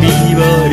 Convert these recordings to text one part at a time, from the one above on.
မိပါ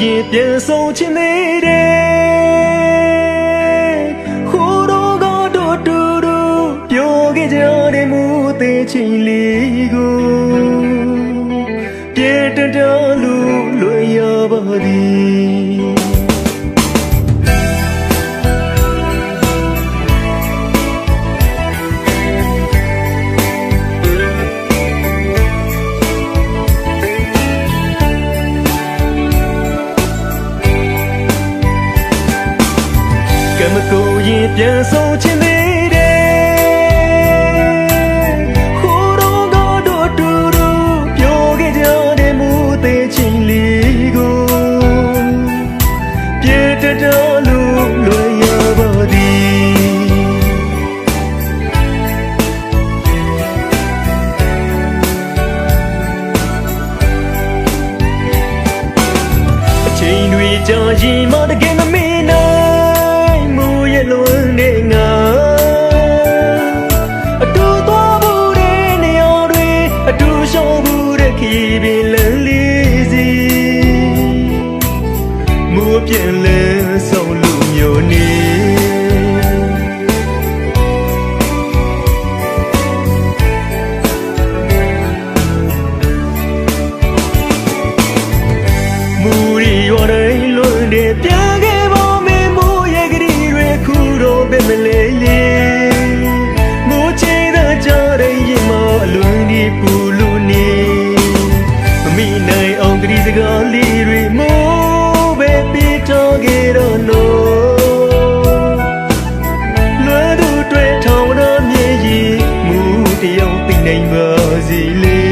ရင်ပြန်ဆုံးချင်နေတယ်ခိုးတော့ကတော့တူတူပြောခဲ့ကြတဲ့မူသေးချင်းလေးကိုပြေတတော်လူလွေရပါသည် brasileiro.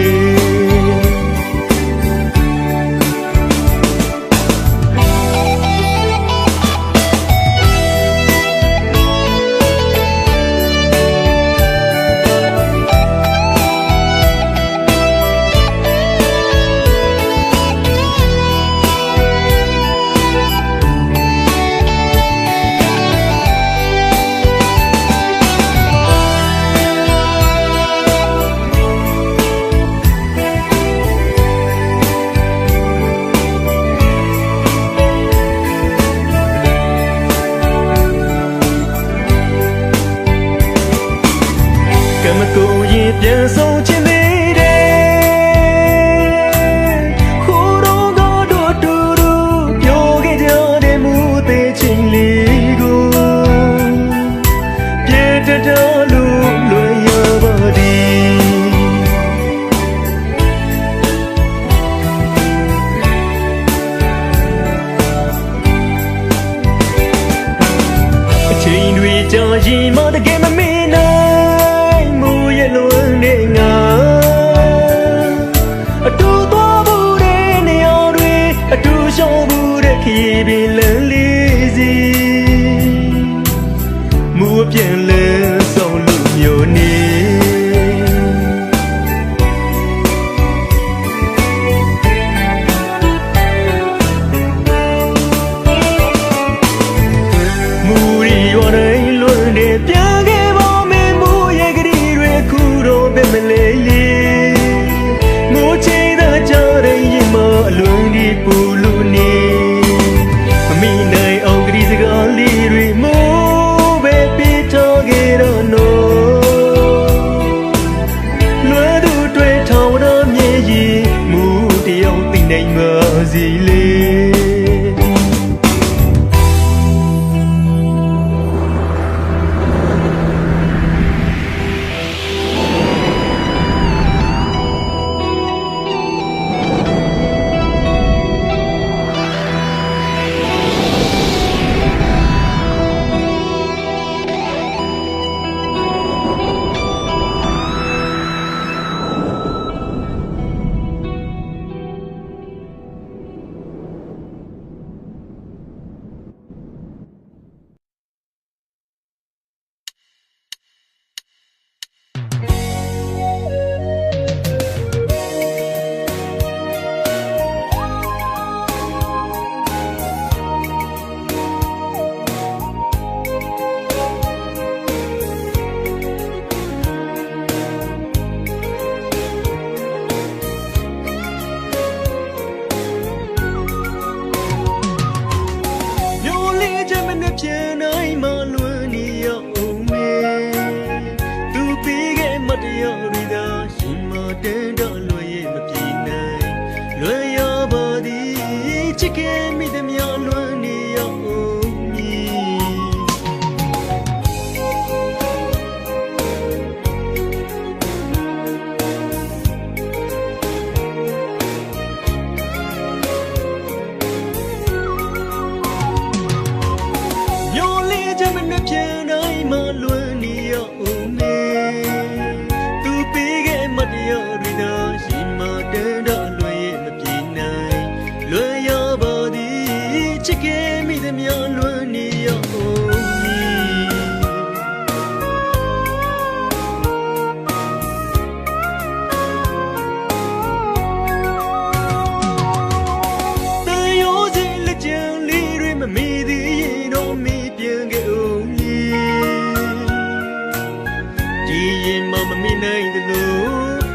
မမိနိုင်သလို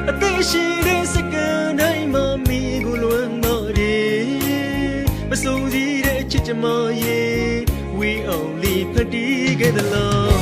အသက်ရှိတဲ့စကန်းတိုင်းမှာမိကိုလွမ်းမာတယ်မဆုံးစည်းတဲ့ချစ်ချမရဲ့ဝေအောင်လေးဖတီးခဲ့သလား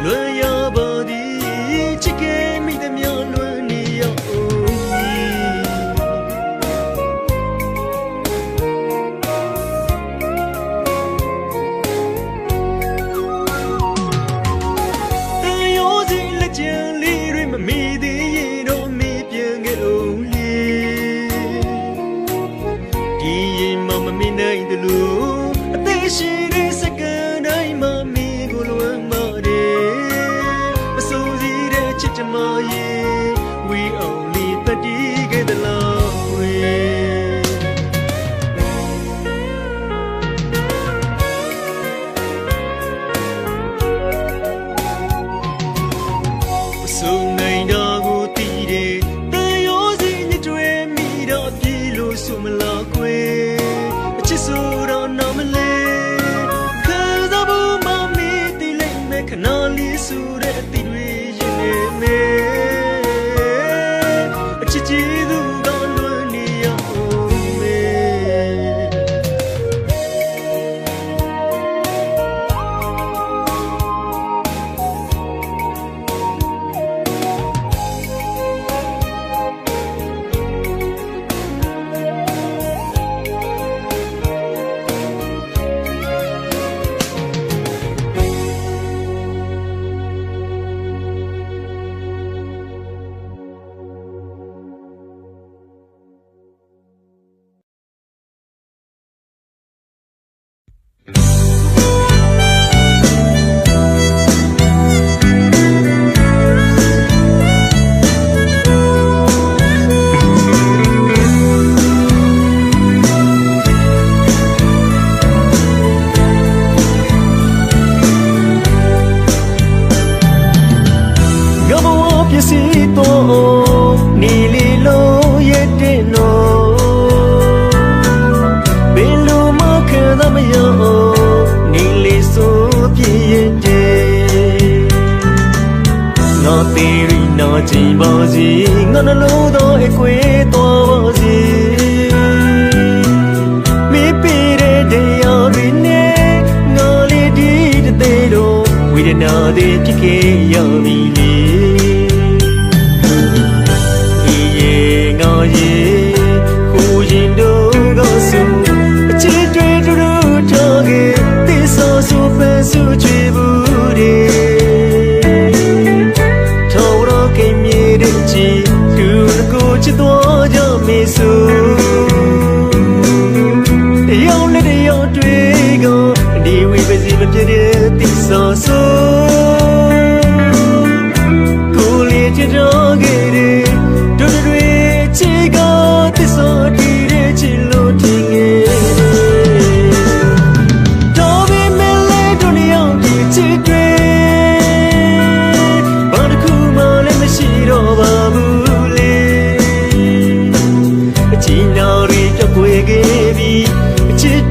Le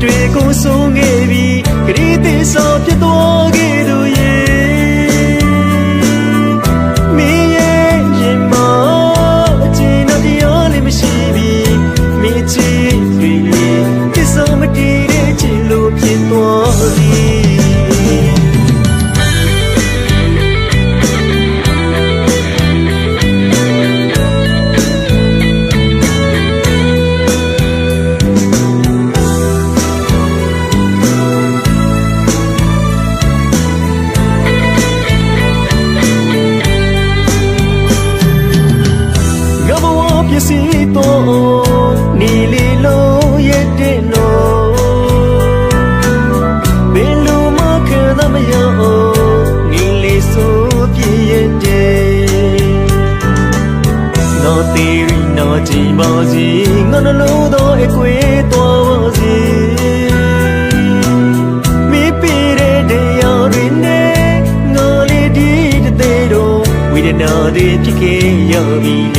တွေကိုဆုံးခဲ့ပြီဂရီးသင်ဆောင်ဖြစ်တော် သေးရီနာကြည်ပါစီငါနှလုံးသောအကွေတော်ပါစီမိပိတဲ့တရားတွေနဲ့ငါလေးဒီတဲ့တော်ဝိဒနာတွေဖြစ်ခဲ့ရပြီ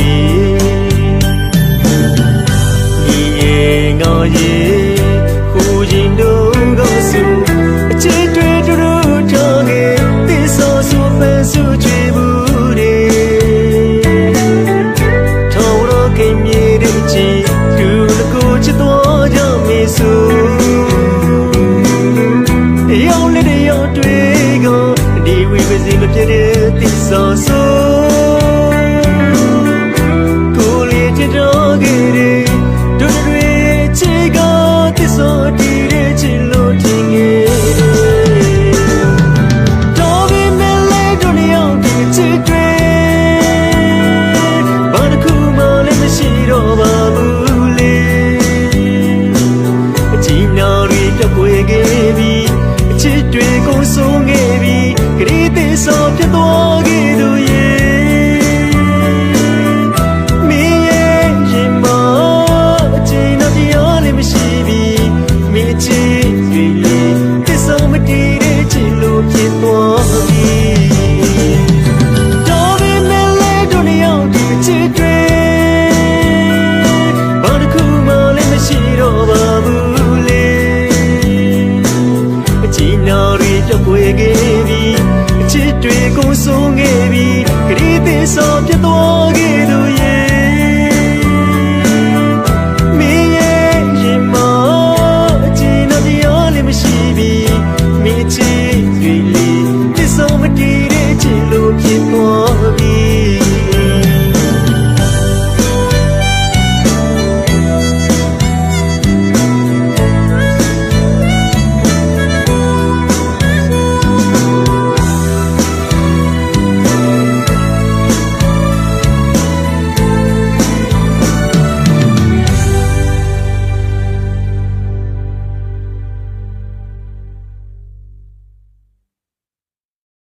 ဆုံးခဲ့ပြီခရီးသေးဆုံးဖြစ်သွား